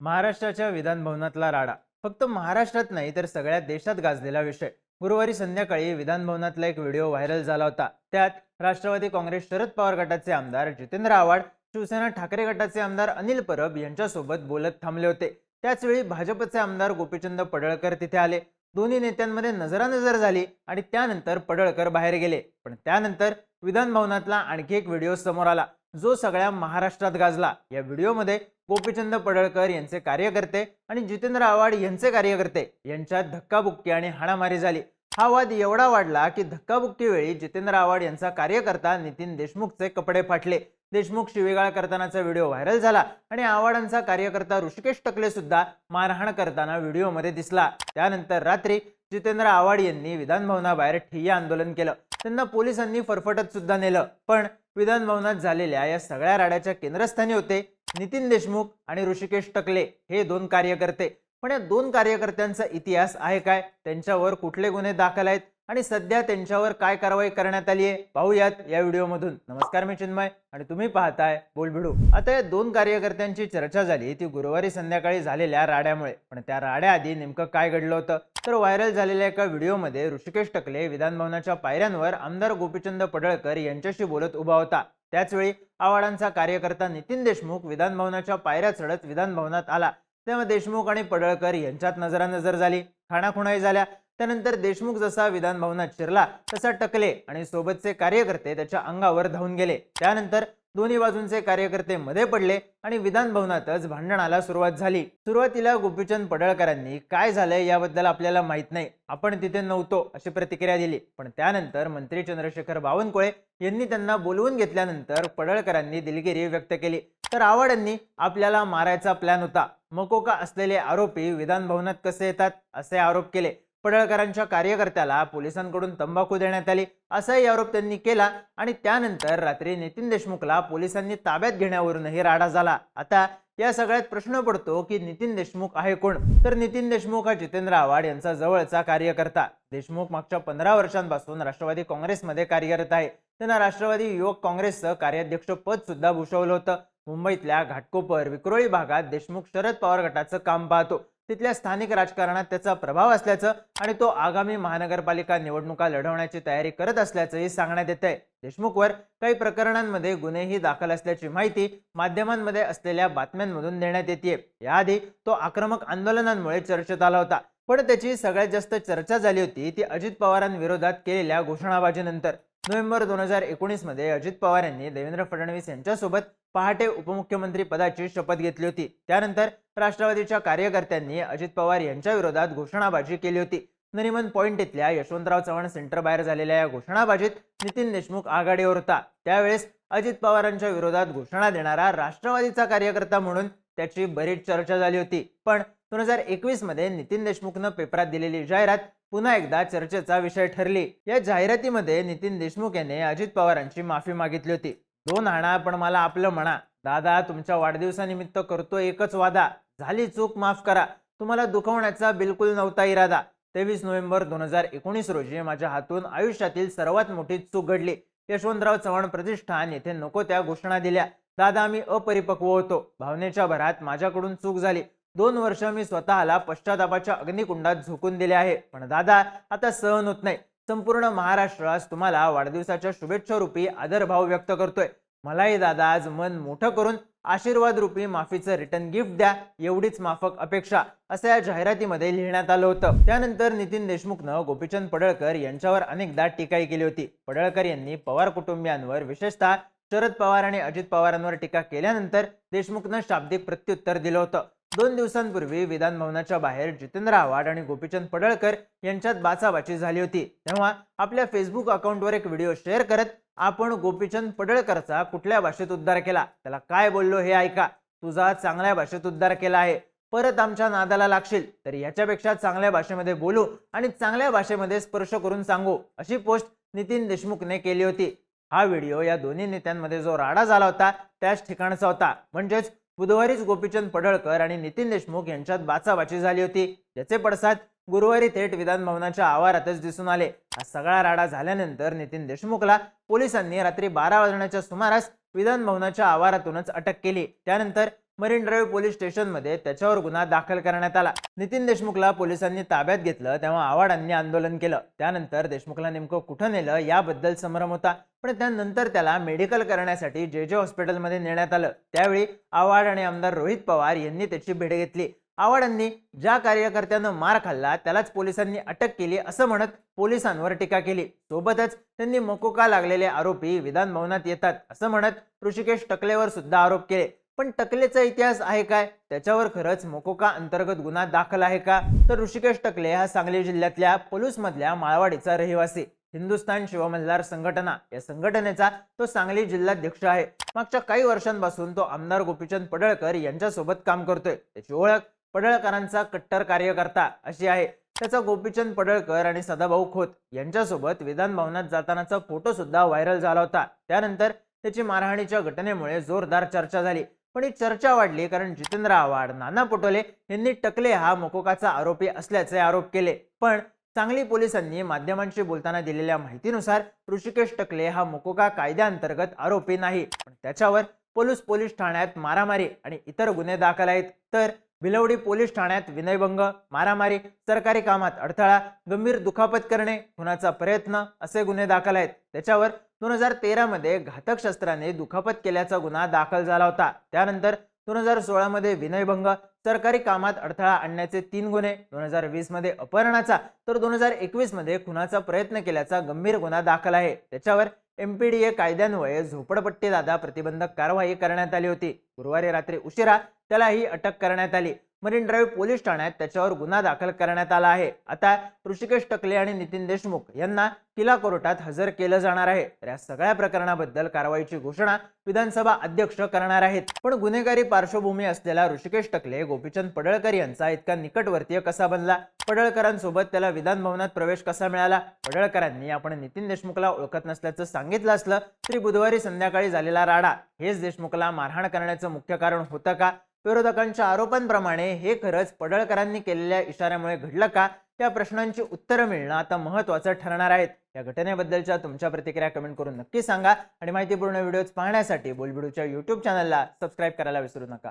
महाराष्ट्राच्या विधानभवनातला राडा. फक्त महाराष्ट्रात नाही तर सगळ्या देशात गाजलेला विषय. गुरुवारी संध्याकाळी विधानभवनातला एक व्हिडिओ व्हायरल झाला होता. त्यात राष्ट्रवादी काँग्रेस शरद पवार गटाचे आमदार जितेंद्र आव्हाड शिवसेना ठाकरे गटाचे आमदार अनिल परब यांच्यासोबत बोलत थांबले होते. त्याचवेळी भाजपचे आमदार गोपीचंद पडळकर तिथे आले. दोन्ही नेत्यांमध्ये नजरानजर झाली आणि त्यानंतर पडळकर बाहेर गेले. पण त्यानंतर विधानभवनातला आणखी एक व्हिडिओ समोर आला. जो सगळ्या महाराष्ट्रात गाजला. या व्हिडिओमध्ये गोपीचंद पडळकर यांचे कार्यकर्ते आणि जितेंद्र आव्हाड यांचे कार्यकर्ते यांच्यात धक्काबुक्की आणि हाणामारी झाली. हा वाद एवढा वाढला की धक्काबुक्की वेळी जितेंद्र आव्हाड यांचा कार्यकर्ता नितीन देशमुखचे कपडे फाटले. देशमुख शिवेगाळ करतानाचा व्हिडिओ व्हायरल झाला आणि आव्हाडांचा कार्यकर्ता ऋषिकेश टकले सुद्धा मारहाण करताना व्हिडिओमध्ये दिसला. त्यानंतर रात्री जितेंद्र आव्हाड यांनी विधानभवनाबाहेर ठिय्या आंदोलन केलं. त्यांना पोलिसांनी फरफटत सुद्धा नेलं. पण विधानभवनात झालेल्या या सगळ्या राड्याच्या केंद्रस्थानी होते नितीन देशमुख आणि ऋषिकेश टकले हे दोन कार्यकर्ते. पण या दोन कार्यकर्त्यांचा इतिहास आहे काय? त्यांच्यावर कुठले गुन्हे दाखल आहेत? आणि सध्या त्यांच्यावर काय कारवाई करण्यात आली आहे पाहूयात या व्हिडिओमधून. नमस्कार मी चिन्मय आणि तुम्ही पाहताय बोलबिडू. आता या दोन कार्यकर्त्यांची चर्चा झाली. ती गुरुवारी संध्याकाळी झालेल्या राड्यामुळे. पण त्या राड्याआधी नेमकं काय घडलं होतं? तर व्हायरल झालेल्या एका व्हिडिओमध्ये ऋषिकेश टकले विधानभवनाच्या पायऱ्यांवर आमदार गोपीचंद पडळकर यांच्याशी बोलत उभा होता. त्याचवेळी आव्हाडांचा कार्यकर्ता नितीन देशमुख विधानभवनाच्या पायऱ्या चढत विधानभवनात आला. तेव्हा देशमुख आणि पडळकर यांच्यात नजरानजर झाली. खाणाखुणाई झाल्या. त्यानंतर देशमुख जसा विधानभवनात शिरला तसा टकले आणि सोबतचे कार्यकर्ते त्याच्या अंगावर धावून गेले. त्यानंतर दोन्ही बाजूंचे कार्यकर्ते मध्ये पडले आणि विधानभवनातच भांडणाला सुरुवात झाली. सुरुवातीला गोपीचंद पडळकरांनी काय झालंय याबद्दल आपल्याला माहीत नाही. आपण तिथे नव्हतो अशी प्रतिक्रिया दिली. पण त्यानंतर मंत्री चंद्रशेखर बावनकुळे यांनी त्यांना बोलवून घेतल्यानंतर पडळकरांनी दिलगिरी व्यक्त केली. तर आव्हाडांनी आपल्याला मारायचा प्लॅन होता. मकोका असलेले आरोपी विधानभवनात कसे येतात असे आरोप केले. पडळकरांच्या कार्यकर्त्याला पोलिसांकडून तंबाखू देण्यात आली. असाही आरोप त्यांनी केला आणि त्यानंतर रात्री नितीन देशमुखला पोलिसांनी ताब्यात घेण्यावरूनही राडा झाला. आता या सगळ्यात प्रश्न पडतो की नितीन देशमुख आहे कोण? तर नितीन देशमुख हा जितेंद्र आव्हाड यांचा जवळचा कार्यकर्ता. देशमुख मागच्या पंधरा वर्षांपासून राष्ट्रवादी काँग्रेसमध्ये कार्यरत आहे. त्यांना राष्ट्रवादी युवक काँग्रेसचं कार्याध्यक्ष पद सुद्धा भूषवलं होतं. मुंबईतल्या घाटकोपर विक्रोळी भागात देशमुख शरद पवार गटाचं काम पाहतो. तिथल्या स्थानिक राजकारणात त्याचा प्रभाव असल्याचं आणि तो आगामी महानगरपालिका निवडणुका लढवण्याची तयारी करत असल्याचंही सांगण्यात येत आहे देशमुखवर काही प्रकरणांमध्ये गुन्हेही दाखल असल्याची माहिती माध्यमांमध्ये असलेल्या बातम्यांमधून देण्यात येते याआधी तो आक्रमक आंदोलनांमुळे चर्चेत आला होता. पण त्याची सगळ्यात जास्त चर्चा झाली होती ती अजित पवारांविरोधात केलेल्या घोषणाबाजीनंतर. नोव्हेंबर दोन हजार एकोणीसमध्ये अजित पवार यांनी देवेंद्र फडणवीस यांच्यासोबत पहाटे उपमुख्यमंत्री पदाची शपथ घेतली होती. त्यानंतर राष्ट्रवादीच्या कार्यकर्त्यांनी अजित पवार यांच्या विरोधात घोषणाबाजी केली होती. नरिमन पॉइंट इथल्या यशवंतराव चव्हाण सेंटर बाहेर झालेल्या या घोषणाबाजीत नितीन देशमुख आघाडीवर होता. त्यावेळेस अजित पवारांच्या विरोधात घोषणा देणारा राष्ट्रवादीचा कार्यकर्ता म्हणून त्याची बरीच चर्चा झाली होती. पण दोन हजार एकवीसमध्ये नितीन देशमुखनं पेपरात दिलेली जाहिरात पुन्हा एकदा चर्चेचा विषय ठरली. या जाहिरातीमध्ये नितीन देशमुख यांनी अजित पवारांची माफी मागितली होती. दोन आणा पण मला आपलं म्हणा. दादा तुमच्या वाढदिवसानिमित्त करतो एकच वादा. झाली चूक माफ करा. तुम्हाला दुखवण्याचा बिलकुल नव्हता इरादा. तेवीस नोव्हेंबर दोन हजार एकोणीस रोजी माझ्या हातून आयुष्यातील सर्वात मोठी चूक घडली. यशवंतराव चव्हाण प्रतिष्ठान येथे नको त्या घोषणा दिल्या. दादा मी अपरिपक्व होतो. भावनेच्या भरात माझ्याकडून चूक झाली. दोन वर्ष मी स्वतःला पश्चातापाच्या अग्निकुंडात झोकून दिले आहे. पण दादा आता सहन होत नाही. संपूर्ण महाराष्ट्र आज तुम्हाला वाढदिवसाच्या शुभेच्छा रूपी आदरभाव व्यक्त करतोय. मलाही दादा आज मन मोठं करून आशीर्वाद रूपी माफीचं रिटर्न गिफ्ट द्या. एवढीच माफक अपेक्षा असं या जाहिरातीमध्ये लिहिण्यात आलं होतं. त्यानंतर नितीन देशमुखनं गोपीचंद पडळकर यांच्यावर अनेकदा टीकाही केली होती. पडळकर यांनी पवार कुटुंबियांवर विशेषतः शरद पवार आणि अजित पवारांवर टीका केल्यानंतर देशमुखनं शाब्दिक प्रत्युत्तर दिलं होतं. दोन दिवसांपूर्वी विधानभवनाच्या बाहेर जितेंद्र आव्हाड आणि गोपीचंद पडळकर यांच्यात बाचाबाची झाली होती. तेव्हा आपल्या फेसबुक अकाउंटवर एक व्हिडिओ शेअर करत आपण गोपीचंद पडळकरचा कुठल्या भाषेत उद्धार केला? त्याला काय बोललो हे ऐका. तुझा चांगल्या भाषेत उद्धार केला आहे. परत आमच्या नादाला लागशील. तर याच्यापेक्षा चांगल्या भाषेमध्ये बोलू आणि चांगल्या भाषेमध्ये स्पर्श करून सांगू अशी पोस्ट नितीन देशमुखने केली होती. हा व्हिडिओ या दोन्ही नेत्यांमध्ये जो राडा झाला होता त्याच ठिकाणचा होता. म्हणजेच बुधवारीच गोपीचंद पडळकर आणि नितीन देशमुख यांच्यात बाचाबाची झाली होती. ज्याचे पडसाद गुरुवारी थेट विधानभवनाच्या आवारातच दिसून आले. हा सगळा राडा झाल्यानंतर नितीन देशमुखला पोलिसांनी रात्री बारा वाजण्याच्या सुमारास विधानभवनाच्या आवारातूनच अटक केली. त्यानंतर मरीन ड्राईव्ह पोलीस स्टेशनमध्ये त्याच्यावर गुन्हा दाखल करण्यात आला. नितीन देशमुखला पोलिसांनी ताब्यात घेतलं तेव्हा आव्हाडांनी आंदोलन केलं. त्यानंतर देशमुखला नेमकं कुठं नेलं याबद्दल संभ्रम होता. पण त्यानंतर त्याला मेडिकल करण्यासाठी जे जे हॉस्पिटलमध्ये नेण्यात आलं त्यावेळी आव्हाड आणि आमदार रोहित पवार यांनी त्याची भेट घेतली. आव्हाडांनी ज्या कार्यकर्त्यानं मार खाल्ला त्यालाच पोलिसांनी अटक केली असं म्हणत पोलिसांवर टीका केली. सोबतच त्यांनी मकोका लागलेले आरोपी विधान भवनात येतात असं म्हणत ऋषिकेश टकलेवर सुद्धा आरोप केले. पण टकलेचा इतिहास आहे काय? त्याच्यावर खरंच मोकोका अंतर्गत गुन्हा दाखल आहे का? तर ऋषिकेश टकले हा सांगली जिल्ह्यातल्या पलूसमधल्या माळवाडीचा रहिवासी हिंदुस्थान शिवमल्हार संघटना या संघटनेचा तो सांगली जिल्हाध्यक्ष आहे. मागच्या काही वर्षांपासून तो आमदार गोपीचंद पडळकर यांच्यासोबत काम करतोय. त्याची ओळख पडळकरांचा कट्टर कार्यकर्ता अशी आहे. त्याचा गोपीचंद पडळकर आणि सदाभाऊ खोत यांच्यासोबत विधान भवनात जातानाचा फोटो सुद्धा व्हायरल झाला होता. त्यानंतर त्याची मारहाणीच्या घटनेमुळे जोरदार चर्चा झाली. पण ही चर्चा वाढली कारण जितेंद्र आव्हाड नाना पटोले यांनी टकले हा मोकोकाचा आरोपी असल्याचे आरोप केले. पण सांगली पोलिसांनी माध्यमांशी बोलताना दिलेल्या माहितीनुसार ऋषिकेश टकले हा मोकोका कायद्याअंतर्गत आरोपी नाही. पण त्याच्यावर पोलीस पोलीस ठाण्यात मारामारी आणि इतर गुन्हे दाखल आहेत. तर भिलवडी पोलीस ठाण्यात विनयभंग मारामारी सरकारी कामात अडथळा गंभीर दुखापत करणे खुनाचा प्रयत्न असे गुन्हे दाखल आहेत. त्याच्यावर दोन हजार तेरामध्ये घातक शस्त्राने दुखापत केल्याचा गुन्हा दाखल झाला होता. त्यानंतर दोन हजार सोळामध्ये विनयभंग सरकारी कामात अडथळा आणण्याचे तीन गुन्हे दोन हजार वीसमध्ये अपहरणाचा तर दोन हजार एकवीसमध्ये खुनाचा प्रयत्न केल्याचा गंभीर गुन्हा दाखल आहे. त्याच्यावर एमपीडीए कायद्यान्वये झोपडपट्टी दादा प्रतिबंधक कारवाई करण्यात आली होती. गुरुवारी रात्री उशिरा त्याला ही अटक करण्यात आली. मरीन ड्राईव्ह पोलीस ठाण्यात त्याच्यावर गुन्हा दाखल करण्यात आला आहे. आता ऋषिकेश टकले आणि नितीन देशमुख यांना किला कोर्टात हजर केलं जाणार आहे. तर या सगळ्या प्रकरणाबद्दल कारवाईची घोषणा विधानसभा अध्यक्ष करणार आहेत. पण गुन्हेगारी पार्श्वभूमी असलेला ऋषिकेश टकले गोपीचंद पडळकर यांचा इतका निकटवर्तीय कसा बनला? पडळकरांसोबत त्याला विधानभवनात प्रवेश कसा मिळाला? पडळकरांनी आपण नितीन देशमुखला ओळखत नसल्याचं सांगितलं असलं तरी बुधवारी संध्याकाळी झालेला राडा हेच देशमुखला मारहाण करण्याचं मुख्य कारण होतं का? विरोधकांच्या आरोपांप्रमाणे हे खरंच पडळकरांनी केलेल्या इशाऱ्यामुळे घडलं का? या प्रश्नांची उत्तरं मिळणं आता महत्वाचं ठरणार आहेत. या घटनेबद्दलच्या तुमच्या प्रतिक्रिया कमेंट करून नक्की सांगा. आणि माहितीपूर्ण व्हिडिओज पाहण्यासाठी बोलबिडूच्या युट्यूब चॅनलला सबस्क्राईब करायला विसरू नका.